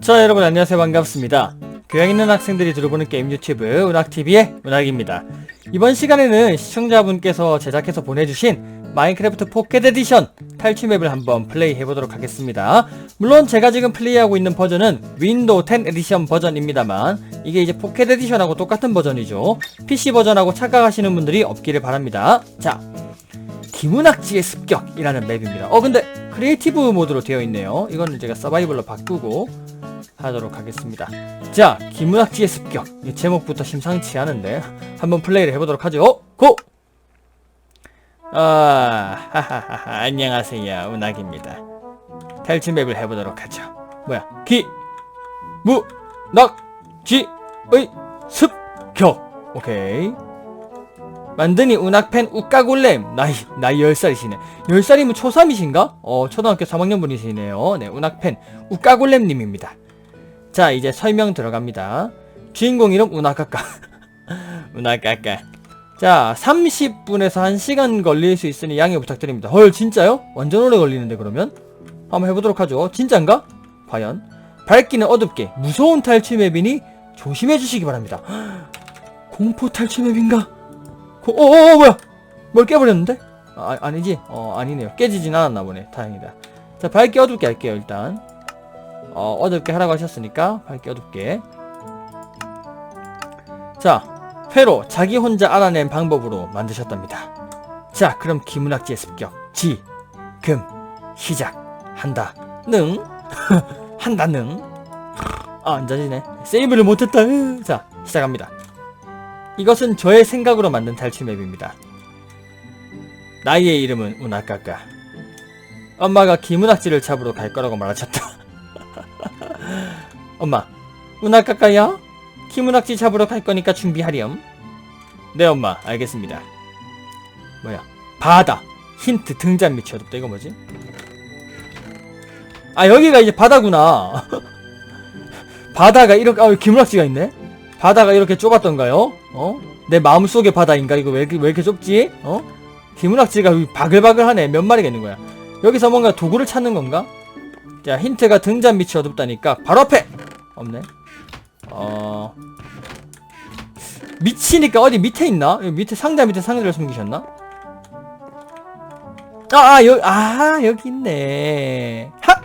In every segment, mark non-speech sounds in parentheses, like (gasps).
자 여러분 안녕하세요. 반갑습니다 교양 있는 학생들이 들어보는 게임 유튜브 운학TV의 운학입니다. 이번 시간에는 시청자분께서 제작해서 보내주신 마인크래프트 포켓 에디션 탈취 맵을 한번 플레이 해보도록 하겠습니다. 물론 제가 지금 플레이하고 있는 버전은 윈도우 10 에디션 버전입니다만 이게 이제 포켓 에디션하고 똑같은 버전이죠. PC 버전하고 착각하시는 분들이 없기를 바랍니다. 자 김은학지의 습격이라는 맵입니다. 어 근데 크리에이티브 모드로 되어 있네요. 이거는 제가 서바이벌로 바꾸고 하도록 하겠습니다. 자, 김은학지의 습격. 이 제목부터 심상치 않은데 한번 플레이를 해보도록 하죠. 어? 고! 아, 안녕하세요, 은학입니다. 탈출 맵을 해보도록 하죠. 뭐야? 기, 무, 낙, 지, 의, 습 격. 오케이. 만드니 운학팬 우까골렘 나이 나이 10살이시네 10살이면 초3이신가? 어 초등학교 3학년 분이시네요 네 운학팬 우까골렘님입니다 자 이제 설명 들어갑니다 주인공 이름 우나카카 (laughs) 우나카카 자 30분에서 1시간 걸릴 수 있으니 양해 부탁드립니다 헐 진짜요? 완전 오래 걸리는데 그러면? 한번 해보도록 하죠 진짠가? 과연 밝기는 어둡게 무서운 탈취 맵이니 조심해 주시기 바랍니다 (gasps) 공포 탈취 맵인가? 고, 어, 어, 어, 뭐야? 뭘 깨버렸는데? 아, 아니지? 어, 아니네요. 깨지진 않았나 보네. 다행이다. 자, 밝게 어둡게 할게요, 일단. 어, 어둡게 하라고 하셨으니까, 밝게 어둡게. 자, 회로 자기 혼자 알아낸 방법으로 만드셨답니다. 자, 그럼 김은학지의 습격. 지, 금, 시작 한다. 능, (laughs) 한다, 능. 아, 안 자지네. 세이브를 못했다. 자, 시작합니다. 이것은 저의 생각으로 만든 탈출 맵입니다. 나이의 이름은 우나까까. 엄마가 김은학지를 잡으러 갈 거라고 말하셨다. 엄마, 우나까까야? 김은학지 잡으러 갈 거니까 준비하렴. 네 엄마, 알겠습니다. 뭐야? 바다. 힌트 등잔 밑이 어둡다. 이거 뭐지? 아 여기가 이제 바다구나. (laughs) 바다가 이렇게 아 김은학지가 있네. 바다가 이렇게 좁았던가요? 어? 내 마음속의 바다인가? 이거 왜, 왜 이렇게 좁지? 어? 여기 바글바글하네. 몇 마리가 있는 거야? 여기서 뭔가 도구를 찾는 건가? 자, 힌트가 등잔 밑이 어둡다니까 바로 앞에! 없네. 어... 밑이니까 어디 밑에 있나? 밑에 상자 밑에 상자를 숨기셨나? 아, 아, 여기, 아, 여기 있네. 하!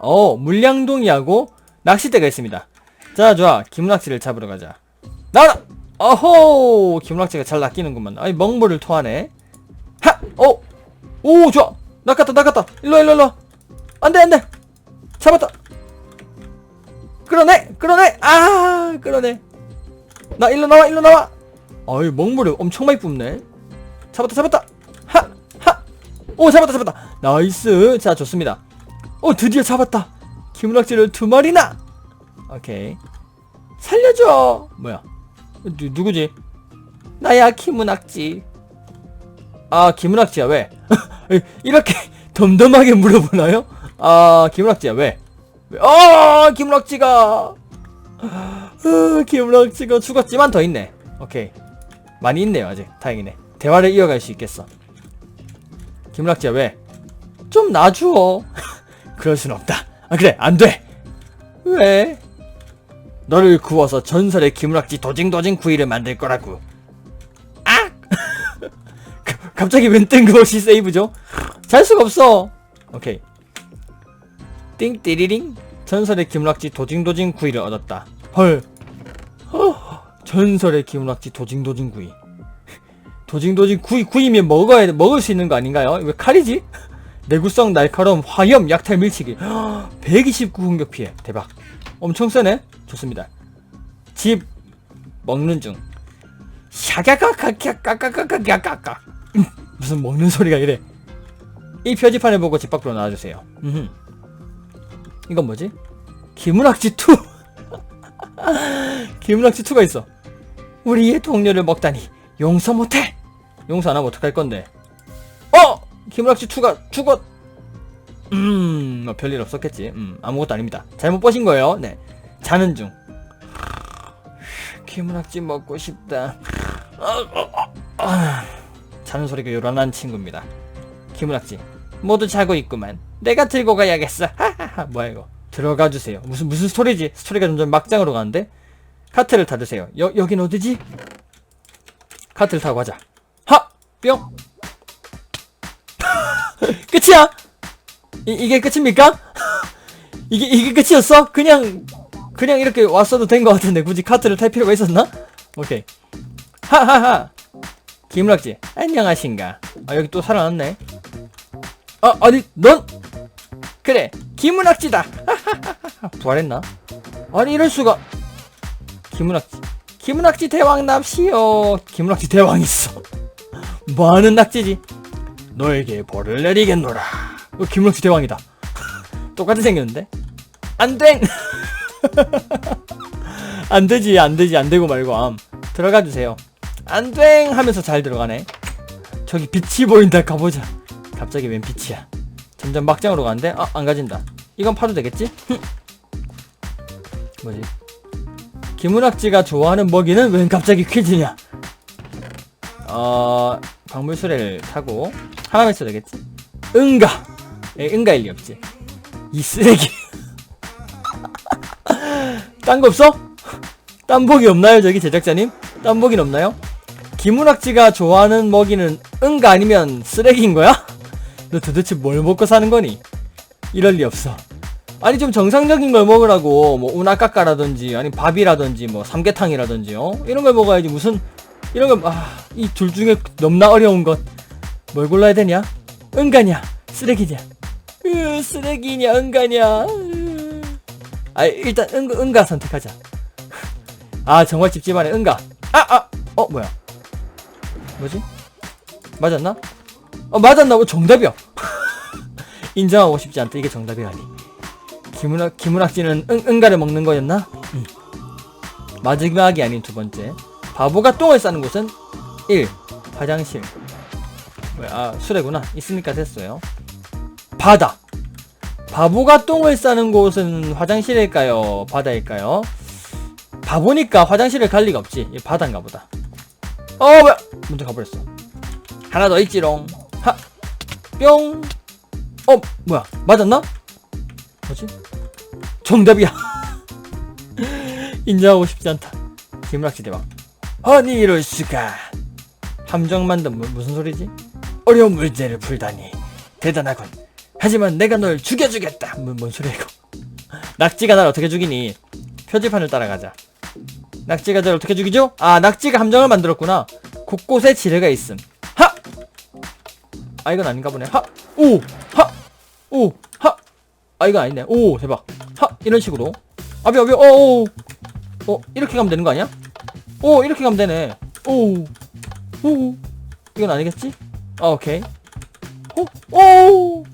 어, 물량동이하고 낚싯대가 있습니다. 자, 좋아. 김락지를 잡으러 가자. 나와라! 어호! 김락지가 잘 낚이는구만. 아이, 먹물을 토하네. 하! 어! 오, 좋아! 낚았다, 낚았다! 일로와, 일로와, 일로와! 안 돼, 안 돼! 잡았다! 끌어내! 끌어내! 아! 끌어내! 나 일로 나와, 일로 나와! 어이, 먹물을 엄청 많이 뿜네. 잡았다, 잡았다! 하! 하! 오, 잡았다, 잡았다! 나이스! 자, 좋습니다. 오, 드디어 잡았다! 김락지를 두 마리나! 오케이. 살려줘! 뭐야? 누, 누구지? 나야, 김은학지. 아, 김은학지야, 왜? (laughs) 이렇게 (laughs) 덤덤하게 물어보나요? 아, 김은학지야, 왜? 왜? 아, 김은학지가! 아, 김은학지가 죽었지만 더 있네. 오케이. 많이 있네요, 아직. 다행이네. 대화를 이어갈 수 있겠어. 김은학지야, 왜? 좀 놔줘. (laughs) 그럴 순 없다. 아, 그래, 안 돼! 왜? 너를 구워서 전설의 기문학지 도징도징 구이를 만들 거라고. 아! 가- (laughs) 갑자기 웬 뜬금없이 세이브죠? 잘 수가 없어. 오케이. 띵띠리링. 전설의 기문학지 도징도징 구이를 얻었다. 헐. 허, 전설의 기문학지 도징도징 구이. 도징도징 구이 구이면 먹어야 먹을 수 있는 거 아닌가요? 왜 칼이지? 내구성 날카로움 화염 약탈 밀치기 129 공격 피해 대박 엄청 세네 좋습니다 집 먹는 중 샤가가가가가가가가가가 무슨 먹는 소리가 이래 이 표지판을 보고 집 밖으로 나와주세요 음흠. 이건 뭐지 기문학지 2 (laughs) 기문학지 2가 있어 우리의 동료를 먹다니 용서 못해 용서 안 하면 어떡할 건데 어 김은학씨 추가 죽었 음, 뭐 별일 없었겠지. 음, 아무것도 아닙니다. 잘못 보신 거예요. 네. 자는 중. 김은학지 먹고 싶다. 아, 자는 소리가 요란한 친구입니다. 김은학지 모두 자고 있구만. 내가 들고 가야겠어. 하하하 (laughs) 뭐야 이거? 들어가 주세요. 무슨 무슨 스토리지? 스토리가 점점 막장으로 가는데 카트를 타주세요. 여 여긴 어디지? 카트를 타고 가자. 하! 뿅! (laughs) 끝이야! 이, 이게 끝입니까? (laughs) 이게, 이게 끝이었어? 그냥, 그냥 이렇게 왔어도 된 것 같은데 굳이 카트를 탈 필요가 있었나? 오케이. 하하하! 김락지, 안녕하신가. 아, 여기 또 살아났네. 아, 아니, 넌! 그래, 김은학지다! (laughs) 부활했나? 아니, 이럴 수가. 김은학지. 김은학지 대왕 납시오. 김은학지 대왕 있어. (laughs) 많은 낙지지. 너에게 벌을 내리겠노라. 어, 김은학지 대왕이다. (laughs) 똑같이 생겼는데? 안 돼! 안 되지, 안 되지, 안 되고 말고 암. 들어가 주세요. 안 돼! 하면서 잘 들어가네. 저기 빛이 보인다. 가보자. 갑자기 웬 빛이야. 점점 막장으로 가는데? 아, 안 가진다. 이건 파도 되겠지? 흠. 뭐지? 김은학지가 좋아하는 먹이는 웬 갑자기 퀴즈냐? 어, 박물수레를 타고 하나만 있어도 되겠지? 응가! 에, 응가일 리 없지. 이 쓰레기. (laughs) 딴 거 없어? 딴 복이 없나요, 저기 제작자님? 딴 복이 없나요? 김은학지가 좋아하는 먹이는 응가 아니면 쓰레기인 거야? 너 도대체 뭘 먹고 사는 거니? 이럴 리 없어. 아니 좀 정상적인 걸 먹으라고. 뭐 우나까까라든지 아니 밥이라든지 뭐 삼계탕이라든지 어? 이런 걸 먹어야지. 무슨 이런 거아이 둘 중에 넘나 어려운 것. 뭘 골라야 되냐? 응가냐 쓰레기냐? 으 쓰레기냐 응가냐 으. 아 일단 응, 응가 선택하자. 아 정말 찝찝하네. 응가. 아아 어 뭐야? 뭐지? 맞았나 어 맞았나 뭐 정답이야 (laughs) 인정하고 싶지 않다 이게 정답이라니 김은학, 김은학지는 응, 응가를 먹는 거였나? 응. 마지막이 아닌 두 번째. 바보가 똥을 싸는 곳은 1. 화장실. 뭐야, 아, 수레구나. 있으니까 됐어요. 바다. 바보가 똥을 싸는 곳은 화장실일까요? 바다일까요? 바보니까 화장실을 갈 리가 없지. 이 바다인가 보다. 어, 뭐야! 먼저 가버렸어. 하나 더 있지롱. 하! 뿅! 어, 뭐야. 맞았나? 뭐지? 정답이야. (laughs) 인정하고 싶지 않다. 김락지 대왕. 아니 이럴 수가. 함정 만든 무, 무슨 소리지? 어려운 문제를 풀다니 대단하군. 하지만 내가 널 죽여주겠다. 뭐, 뭔 소리야 이거? (laughs) 낙지가 날 어떻게 죽이니? 표지판을 따라가자. 낙지가 날 어떻게 죽이죠? 아 낙지가 함정을 만들었구나. 곳곳에 지뢰가 있음. 하! 아 이건 아닌가 보네. 하! 오! 하! 오! 하! 아 이거 아니네 오 대박 하 이런 식으로 아비 아비 어어 어 이렇게 가면 되는 거 아니야? 오 이렇게 가면 되네 오오 이건 아니겠지? 아 오케이 오오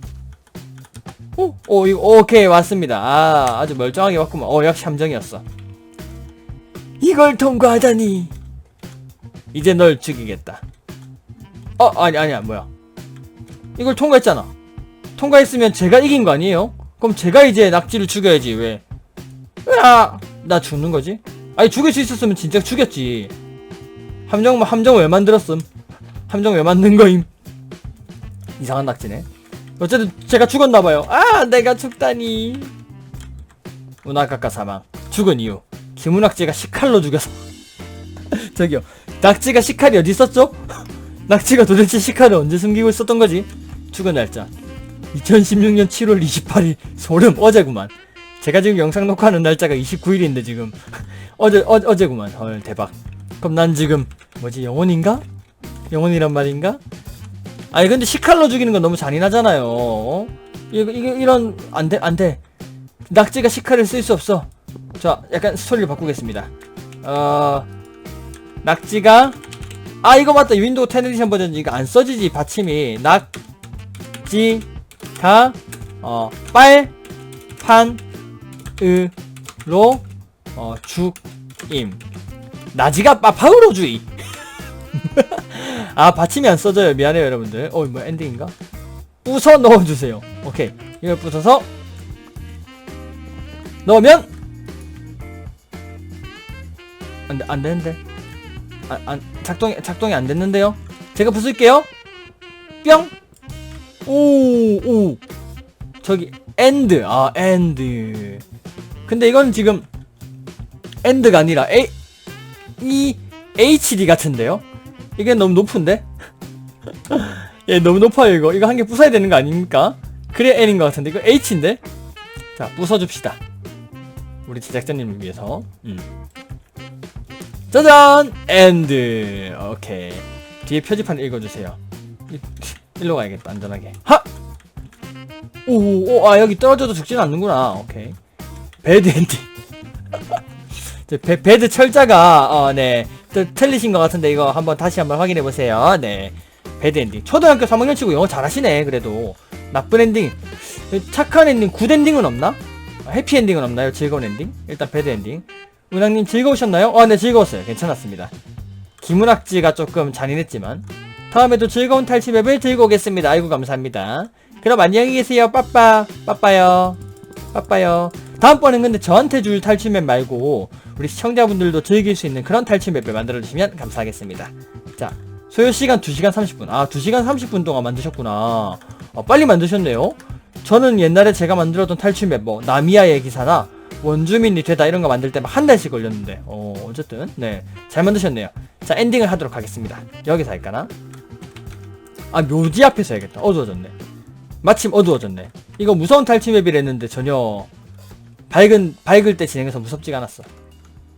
오 오, 이거 오케이 왔습니다 아 아주 멀쩡하게 왔구만 어 역시 함정이었어 이걸 통과하다니 이제 널 죽이겠다 어 아니 아니야 뭐야 이걸 통과했잖아 통과했으면 제가 이긴 거 아니에요? 그럼 제가 이제 낙지를 죽여야지 왜? 으아! 나 죽는 거지? 아니 죽일 수 있었으면 진짜 죽였지. 함정 함정 왜 만들었음? 함정 왜 만든 거임? 이상한 낙지네. 어쨌든 제가 죽었나 봐요. 아, 내가 죽다니. 우나카카 사망. 죽은 이유. 김은낙지가 식칼로 죽여서. 저기요. 낙지가 식칼이 어디 있었죠? (laughs) 낙지가 도대체 식칼을 언제 숨기고 있었던 거지? 죽은 날짜. 2016년 7월 28일 소름 어제구만. 제가 지금 영상 녹화하는 날짜가 29일인데 지금. (laughs) 어제 어, 어제구만. 헐 대박. 그럼 난 지금 뭐지 영혼인가? 영혼이란 말인가? 아니 근데 시칼로 죽이는 건 너무 잔인하잖아요. 어? 이거 이거 이런 안돼 안돼. 낙지가 시칼을 쓸 수 없어. 자 약간 스토리를 바꾸겠습니다. 어 낙지가 아 이거 맞다. 윈도우 10 에디션 버전 이거 안 써지지 받침이. 낙 지 가, 어, 빨, 판, 으, 로, 어, 죽, 임. 나지가 빠 파우로 주의. (laughs) 아, 받침이 안 써져요. 미안해요, 여러분들. 어, 뭐, 엔딩인가? 부숴 넣어주세요. 오케이. 이걸 부숴서, 넣으면, 안, 돼, 안 되는데. 안, 안, 작동 작동이 안 됐는데요. 제가 부술게요. 뿅. 오, 오. 저기 엔드. 아, 엔드. 근데 이건 지금 엔드가 아니라 A 이 HD 같은데요? 이게 너무 높은데? (laughs) 예, 너무 높아요, 이거. 이거 한 개 부숴야 되는 거 아닙니까? 그래 N인 것 같은데. 이거 H인데? 자, 부숴줍시다. 우리 제작자님을 위해서. 음. 짜잔! 엔드. 오케이. 뒤에 표지판 읽어주세요. 이- 일로 가야겠다, 안전하게. 하! 오, 오, 아, 여기 떨어져도 죽지는 않는구나. 오케이. 배드 엔딩. (laughs) 저 배, 배드 철자가, 어, 네. 또 틀리신 것 같은데, 이거 한번 다시 한번 확인해 보세요. 네. 배드 엔딩. 초등학교 3학년 치고 영어 잘하시네, 그래도. 나쁜 엔딩. 착한 엔딩, 굿 엔딩은 없나? 해피 엔딩은 없나요? 즐거운 엔딩? 일단 배드 엔딩. 은학님 즐거우셨나요? 아, 네, 즐거웠어요. 괜찮았습니다. 김은학지가 조금 잔인했지만. 다음에도 즐거운 탈취 맵을 들고 오겠습니다. 아이고, 감사합니다. 그럼 안녕히 계세요. 빠빠. 빠빠요. 빠빠요. 다음번엔 근데 저한테 줄 탈취 맵 말고, 우리 시청자분들도 즐길 수 있는 그런 탈취 맵을 만들어주시면 감사하겠습니다. 자, 소요시간 2시간 30분. 아, 2시간 30분 동안 만드셨구나. 어, 빨리 만드셨네요. 저는 옛날에 제가 만들었던 탈출 맵, 뭐, 나미야의 기사나, 원주민이 되다 이런 거 만들 때 막 한 달씩 걸렸는데, 어, 어쨌든, 네. 잘 만드셨네요. 자, 엔딩을 하도록 하겠습니다. 여기서 할까나? 아, 묘지 앞에서 해야겠다. 어두워졌네. 마침 어두워졌네. 이거 무서운 탈출 맵이랬는데 전혀 밝은, 밝을 때 진행해서 무섭지가 않았어.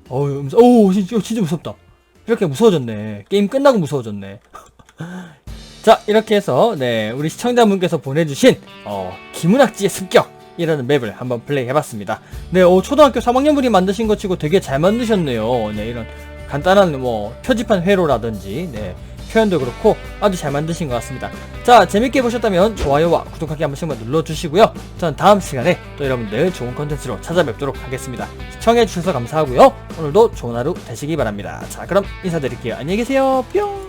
어우, 무서, 오, 진짜, 진짜 무섭다. 이렇게 무서워졌네. 게임 끝나고 무서워졌네. (laughs) 자 이렇게 해서 네 우리 시청자분께서 보내주신 어 김은학지의 습격 이라는 맵을 한번 플레이 해봤습니다. 네 어, 초등학교 3학년분이 만드신 것 치고 되게 잘 만드셨네요. 네 이런 간단한 뭐 표지판 회로라든지 네 표현도 그렇고 아주 잘 만드신 것 같습니다. 자 재밌게 보셨다면 좋아요와 구독하기 한 번씩만 눌러주시고요. 저는 다음 시간에 또 여러분들 좋은 컨텐츠로 찾아뵙도록 하겠습니다. 시청해주셔서 감사하고요. 오늘도 좋은 하루 되시기 바랍니다. 자 그럼 인사드릴게요. 안녕히 계세요. 뿅